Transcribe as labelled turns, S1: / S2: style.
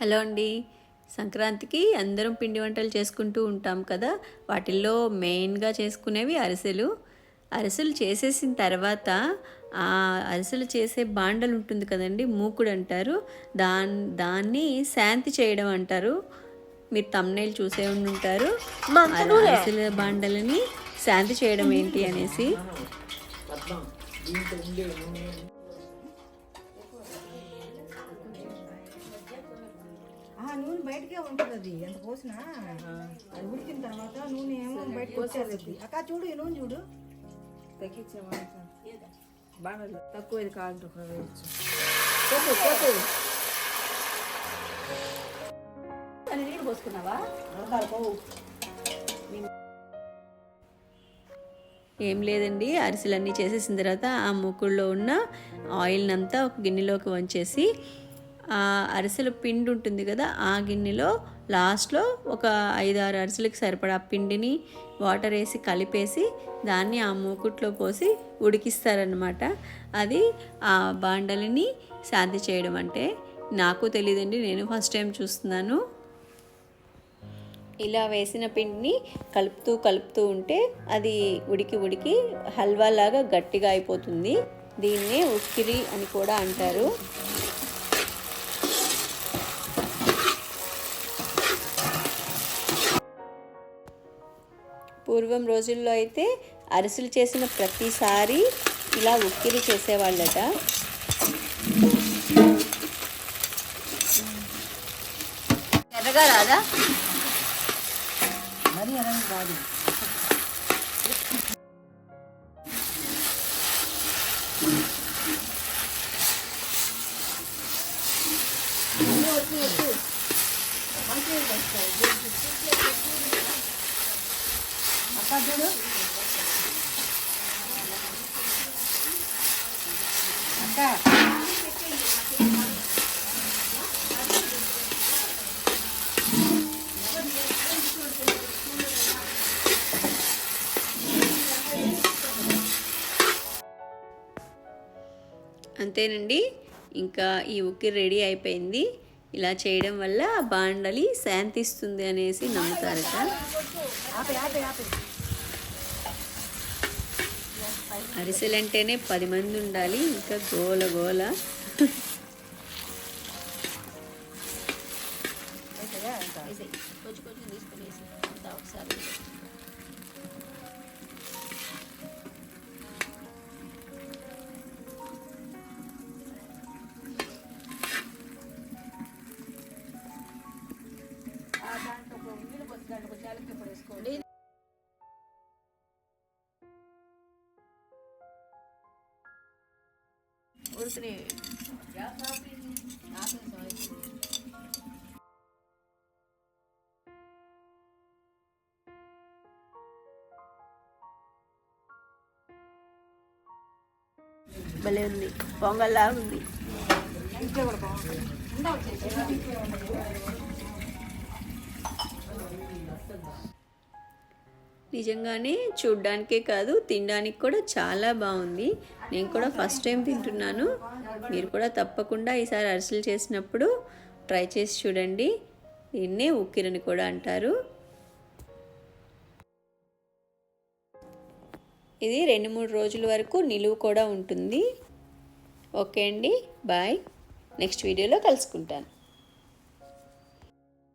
S1: Hello అండి. సంక్రాంతికి అందరం పిండి వంటలు చేసుకుంటూ ఉంటాం కదా. వాటిల్లో మెయిన్గా చేసుకునేవి అరిసెలు. అరిసెలు చేసేసిన తర్వాత ఆ అరిసెలు చేసే బాండలు ఉంటుంది కదండి మూకుడు అంటారు. దాన్ దాన్ని శాంతి చేయడం అంటారు. మీరు తమ్నేలు చూసే ఉండి ఉంటారు అరిసెల బాండలని శాంతి చేయడం ఏంటి అనేసి.
S2: ఆ నూనె బయటకే ఉంటుంది అది ఎంత పోసినా అది ఉడికిన తర్వాత నూనె ఏమో బయటకు వచ్చేది. అక్క చూడు ఈ నూనె చూడు.
S3: తగ్గించామా బాణలు తక్కువ ఇది కాదు వేయచ్చు.
S2: పోతే పోతే
S1: అని నీళ్ళు పోసుకున్నావా?
S2: పోవు.
S1: ఏం లేదండి. అరిసెలన్నీ చేసేసిన తర్వాత ఆ మూకుల్లో ఉన్న ఆయిల్ని అంతా ఒక గిన్నెలోకి వంచేసి ఆ అరిసెల పిండి ఉంటుంది కదా ఆ గిన్నెలో లాస్ట్లో ఒక ఐదారు అరిసెలకు సరిపడా పిండిని వాటర్ వేసి కలిపేసి దాన్ని ఆ మూకుట్లో పోసి ఉడికిస్తారనమాట అది ఆ బాండలిని శాంతి చేయడం అంటే నాకు తెలియదండి నేను ఫస్ట్ టైం చూస్తున్నాను. ఇలా వేసిన పిండిని కలుపుతూ కలుపుతూ ఉంటే అది ఉడికి ఉడికి హల్వా లాగా గట్టిగా అయిపోతుంది. దీన్నే ఉక్కిరి అని కూడా అంటారు. పూర్వం రోజుల్లో అయితే అరిసెలు చేసిన ప్రతిసారి ఇలా ఉక్కిరి చేసేవాళ్ళట. ఎర్రగా రాదా?
S2: మరి ఎర్రని కాదు. అక్క చూడు అక్క.
S1: అంతేనండి. ఇంకా ఈ ఉక్కిరి రెడీ అయిపోయింది. ఇలా చేయడం వల్ల బాండలి శాంతిస్తుంది అనేసి నమ్ముతారట. అరిసెలంటేనే పది మంది ఉండాలి. ఇంకా గోల గోల.
S2: అయిపోయా ఇంకా
S1: కొంచెం కొంచెం ఉడికినాయి భలే ఉంది పొంగల్లా ఉంది
S2: ఇంట్లో కూడా బాగుంటుంది
S1: నిజంగానే చూడ్డానికే కాదు తినడానికి కూడా చాలా బాగుంది. నేను కూడా ఫస్ట్ టైం తింటున్నాను. మీరు కూడా తప్పకుండా ఈసారి అరిసెలు చేసినప్పుడు ట్రై చేసి చూడండి. దీన్నే ఉక్కిరని కూడా అంటారు. ఇది రెండు మూడు రోజుల వరకు నిలువ కూడా ఉంటుంది. ఓకే అండి. బాయ్. నెక్స్ట్ వీడియోలో కలుసుకుంటాను.